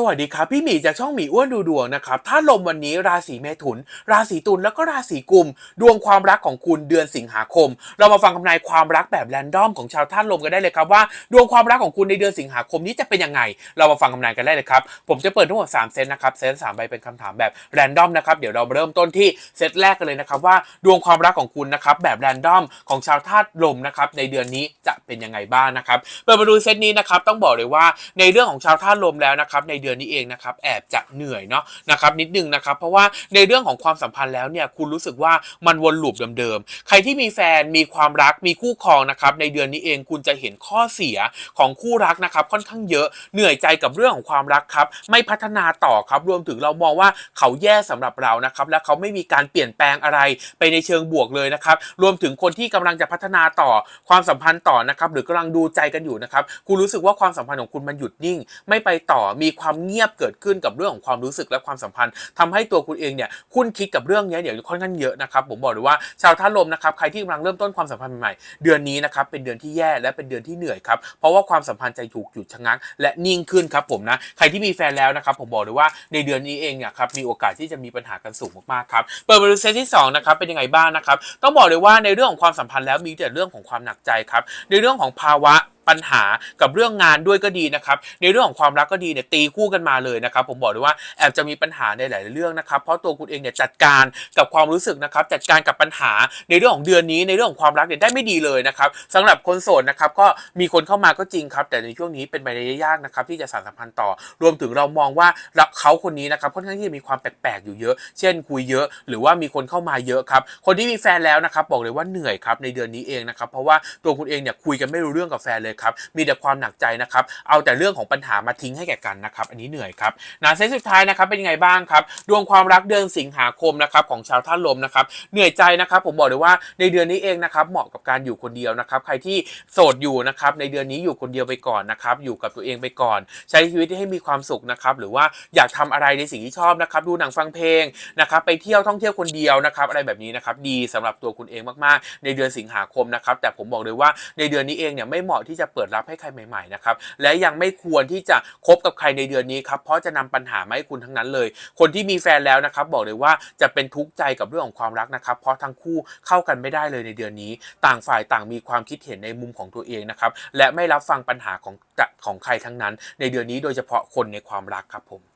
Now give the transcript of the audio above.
สวัสดีครับ พี่หมีจากช่องหมีอ้วนดูดวงนะครับ ถ้าลมวันนี้ราศีเมถุน ราศีตุลแล้วก็ราศีกุม ดวงความรักของคุณเดือนสิงหาคม เรามาฟังคำนายความรักแบบแรนดอมของชาวท่านลมกันได้เลยครับว่าดวงความรักของคุณในเดือนสิงหาคมนี้จะเป็นยังไง เรามาฟังคำนายกันได้เลยครับผมจะเปิดทั้งหมด3เซตนะครับเซตสามใบเป็นคำถามแบบแรนดอมนะครับเดี๋ยวเราเริ่มต้นที่เซตแรกกันเลยนะครับว่าดวงความรักของคุณนะครับแบบแรนดอมของชาวธาตุลมนะครับในเดือนนี้จะเป็นยังไงบ้างนะครับเปิดมาดูเซตนี้นะครับต้องบอกเลยว่าในเรื่องของชาวธาตุลมแล้วนะครับในเดือนือนนี้เองนะครับแอบจะเหนื่อยเนาะนะครับนิดนึงนะครับเพราะว่าในเรื่องของความสัมพันธ์แล้วเนี่ยคุณรู้สึกว่ามันวนลูปเดิมๆ ใครที่มีแฟนมีความรักมีคู่ครองนะครับในเดือนนี้เองคุณจะเห็นข้อเสียของคู่รักนะครับค่อนข้างเยอะเหนื่อยใจกับเรื่องของความรักครับไม่พัฒนาต่อครับรวมถึงเรามองว่าเขาแย่สำหรับเรานะครับและเขาไม่มีการเปลี่ยนแปลงอะไรไปในเชิงบวกเลยนะครับรวมถึงคนที่กำลังจะพัฒนาต่อความสัมพันธ์ต่อนะครับหรือกำลังดูใจกันอยู่นะครับคุณรู้สึกว่าความสัมพันธ์ของคุณมันหยุดนิ่ง ไม่ไปต่อมีความเงียบเกิดขึ้นกับเรื่องของความรู้สึกและความสัมพันธ์ทำให้ตัวคุณเองเนี่ยคุ้นคิดกับเรื่องนี้เดี๋ยวค่อนข้างเยอะนะครับผมบอกเลยว่าชาวท่าลมนะครับใครที่กำลังเริ่มต้นความสัมพันธ์ใหม่เดือนนี้นะครับเป็นเดือนที่แย่และเป็นเดือนที่เหนื่อยครับเพราะว่าความสัมพันธ์จะถูกหยุดชะงัก และนิ่งขึ้นครับผมนะใครที่มีแฟนแล้วนะครับผมบอกเลยว่าในเดือนนี้เองเนี่ยครับมีโอกาสที่จะมีปัญหากันสูงมากๆครับเปิดมาดูเซตที่สองนะครับเป็นยังไงบ้างนะครับต้องบอกเลยว่าในเรื่องของความสัมพันธ์แล้วมีแต่เรื่องของความหนักใจครับในเรื่องของภาวะ ปัญหากับเรื่องงานด้วยก็ดีนะครับในเรื่องของความรักก็ดีเนี่ยตีคู่กันมาเลยนะครับผมบอกเลยว่าแอบจะมีปัญหาในหลายเรื่องนะครับเพราะตัวคุณเองเนี่ยจัดการกับความรู้สึกนะครับจัดการกับปัญหาในเรื่องของเดือนนี้ในเรื่องของความรักเนี่ยได้ไม่ดีเลยนะครับสำหรับคนโสดนะครับก็มีคนเข้ามาก็จริงครับ แต่ในช่วงนี้เป็นไปได้ยากนะครับที่จะสานสัมพันธ์ต่อ รวมถึงเรามองว่าเขาคนนี้นะครับค่อนข้างที่จะมีความแปลกๆอยู่เยอะ เช่น คุยเยอะ หรือว่ามีคนเข้ามาเยอะครับคนที่มีแฟนแล้วนะครับบอกเลยว่าเหนื่อยครับในเดือนนี้เองนะครับเพราะว่าตัวคุณเองเนี่ยคุยกันไม่รู้เรื่องกับแฟนเลยครับ มีแต่ความหนักใจนะครับ เอาแต่เรื่องของปัญหามาทิ้งให้แก่กันนะครับ อันนี้เหนื่อยครับนะเซตสุดท้ายนะครับเป็นยังไงบ้างครับ ดวงความรักเดือนสิงหาคมนะครับของชาวท่านลมนะครับ เหนื่อยใจนะครับ ผมบอกเลยว่าในเดือนนี้เองนะครับ เหมาะกับการอยู่คนเดียวนะครับ ใครที่โสดอยู่นะครับ ในเดือนนี้อยู่คนเดียวไปก่อนนะครับ อยู่กับตัวเองไปก่อน ใช้ชีวิตให้มีความสุขนะครับ หรือว่าอยากทำอะไรในสิ่งที่ชอบนะครับ ดูหนังฟังเพลงนะครับ ไปเที่ยวท่องเที่ยวคนเดียวนะครับ อะไรแบบนี้นะครับ ดีสำหรับตัวคุณเองมากๆ ในเดือนสิงหาคมนะครับ แต่ผมบอกเลยว่าในเดือนนี้เองเนี่ยไม่เหมาะที่จะเปิดรับให้ใครใหม่ๆนะครับและยังไม่ควรที่จะคบกับใครในเดือนนี้ครับเพราะจะนำปัญหามาให้คุณทั้งนั้นเลย คนที่มีแฟนแล้วนะครับบอกเลยว่าจะเป็นทุกข์ใจกับเรื่องของความรักนะครับ เพราะทั้งคู่เข้ากันไม่ได้เลยในเดือนนี้ ต่างฝ่ายต่างมีความคิดเห็นในมุมของตัวเองนะครับและไม่รับฟังปัญหาของของใครทั้งนั้น ในเดือนนี้โดยเฉพาะคนในความรักครับผม